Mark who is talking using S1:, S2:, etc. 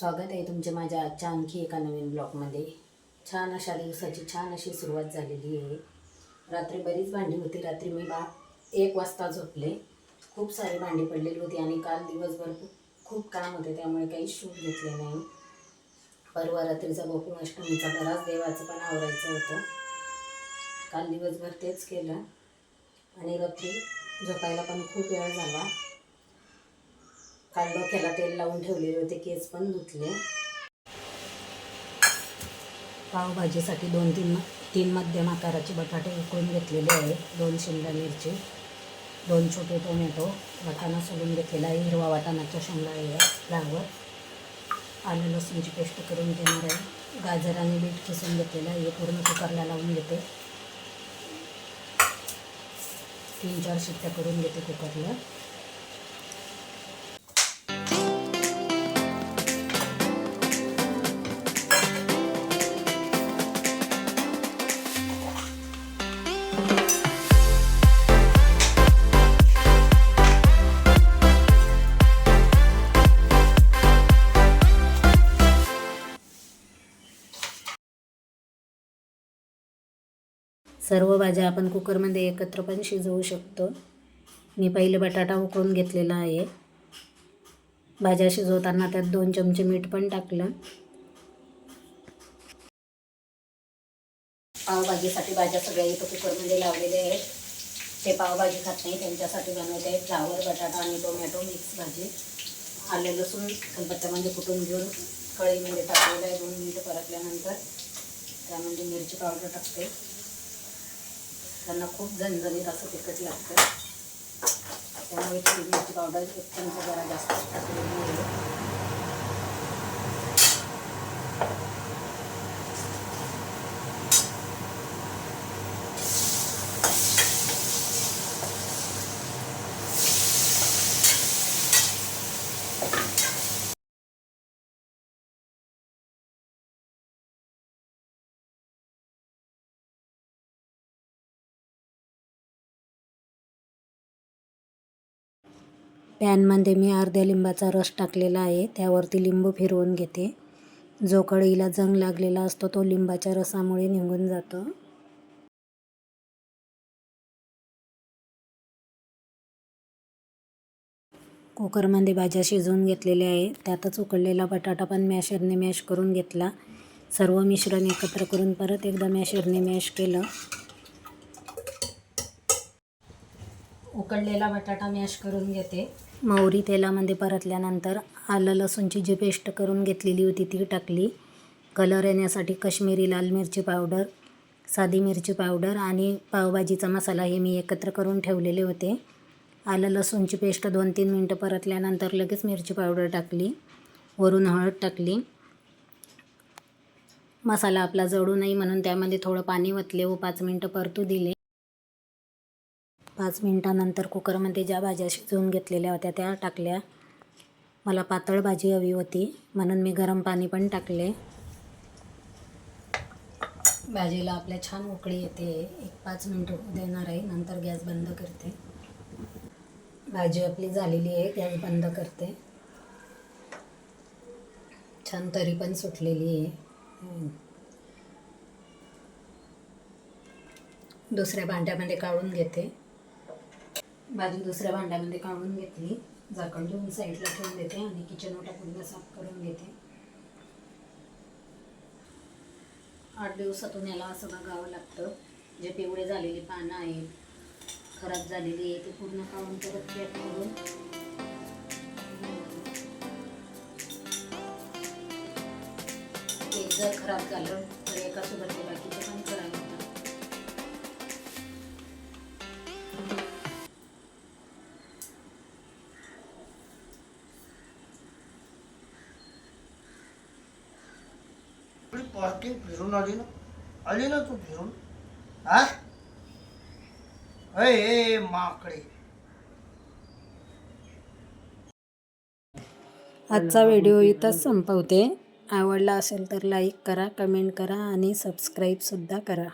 S1: स्वागत आहे तुमच्या माझ्या आजच्या आणखी एका नवीन ब्लॉगमध्ये. छान अशा दिवसाची छान अशी सुरुवात झालेली आहे. रात्री बरीच भांडी होती रात्री मी बा एक वाजता झोपले. खूप सारी भांडी पडलेली होती आणि काल दिवसभर खूप काम होते त्यामुळे काही शूट घेतले नाही. परवा रात्रीचा गोकुळ अष्टमीचा बराच देवाचं पण आवरायचं होतं. काल दिवसभर तेच केलं. आणि रात्री झोपायला पण खूप वेळ झाला. काल डोक्याला तेल लावून ठेवलेले होते केस पण धुतले. पावभाजीसाठी दोन तीन तीन मध्यम आकाराचे बटाटे उकळून घेतलेले आहेत. दोन शिमला मिरची दोन छोटे टोमॅटो वाटाणा सोलून घेतलेला आहे. हिरवा वाटाणाचा शेंगा आहे फ्लावर. आलं लसूणची पेस्ट करून घेणार आहे. गाजर आणि बीट किसून घेतलेलं आहे. हे पूर्ण कुकरला लावून घेते. तीन चार शिट्ट्या करून घेते कुकरला. सर्व भाज्या आपण कुकरमध्ये एकत्र पण शिजवू शकतो. मी पहिले बटाटा उकळून घेतलेला आहे. भाज्या शिजवताना त्यात दोन चमचे मीठ पण टाकलं. पावभाजीसाठी भाज्या सगळ्या इथं कुकरमध्ये लावलेले आहेत. ते पावभाजी खात नाही त्यांच्यासाठी बनवत आहे फ्लावर बटाटा आणि टोमॅटो मिक्स भाजी. आले लसूण कलपत्त्यामध्ये म्हणजे कुटून घेऊन कळीमध्ये टाकलेलं आहे दोन मिनटं परतल्यानंतर. त्यामध्ये मिरची पावडर टाकते. त्यांना खूप झणझणीत असं तिखट लागतं. त्यामुळे मिरची पावडर एक चमचा जरा जास्त टाकलेली आहे पॅनमध्ये मी अर्ध्या लिंबाचा रस टाकलेला आहे त्यावरती लिंबू फिरवून घेते. जो कढईला जंग लागलेला असतो तो लिंबाच्या रसामुळे निघून जातो. कुकरमध्ये भाज्या शिजवून घेतलेल्या आहे त्यातच उकळलेला बटाटा पण मॅशरने मॅश करून घेतला. सर्व मिश्रण एकत्र करून परत एकदा मॅशरने मॅश केलं. उकडलेला बटाटा मॅश करून घेते. मोहरी तेलामध्ये परतल्यानंतर आलं लसूणची जी पेस्ट करून घेतलेली होती ती टाकली. कलर येण्यासाठी कश्मीरी लाल मिरची पावडर साधी मिरची पावडर आणि पावभाजीचा मसाला हे मी एकत्र करून ठेवलेले होते. आलं लसूणची पेस्ट दोन तीन मिनटं परतल्यानंतर लगेच मिरची पावडर टाकली. वरून हळद टाकली. मसाला आपला जळू नाही म्हणून त्यामध्ये थोडं पाणी ओतले व पाच मिनटं परतू दिले. पाच मिनटानंतर कुकरमध्ये ज्या भाज्या शिजवून घेतलेल्या होत्या त्या टाकल्या. मला पातळ भाजी हवी होती म्हणून मी गरम पाणी पण टाकले. भाजीला आपल्या छान उकळी येते. एक पाच मिनटं देणार आहे नंतर गॅस बंद करते. भाजी आपली झालेली आहे गॅस बंद करते. छान तरी पण सुटलेली आहे. दुसऱ्या भांड्यामध्ये काढून घेते. भाजी दुसऱ्या भांड्यामध्ये काढून घेतली. झाकण देऊन साईडला ठेवून देते आणि किचन ओटा पूर्ण साफ करून घेते. आठ दिवसातून याला असं बघावं लागतं. जे पिवळे झालेली पानं आहेत खराब झालेली आहे ती पूर्ण काढून परत पॅक करून. एक जर खराब झालं तर एका सोबत ते बाकीचं पण करावं लागतं
S2: पार्किंग फिरून आली ना? आली ना तू फिरून? हा? अय ए माकडे.
S1: आजचा व्हिडिओ इथंच संपवते. आवडला असेल तर लाईक करा कमेंट करा आणि सबस्क्राईबसुद्धा करा.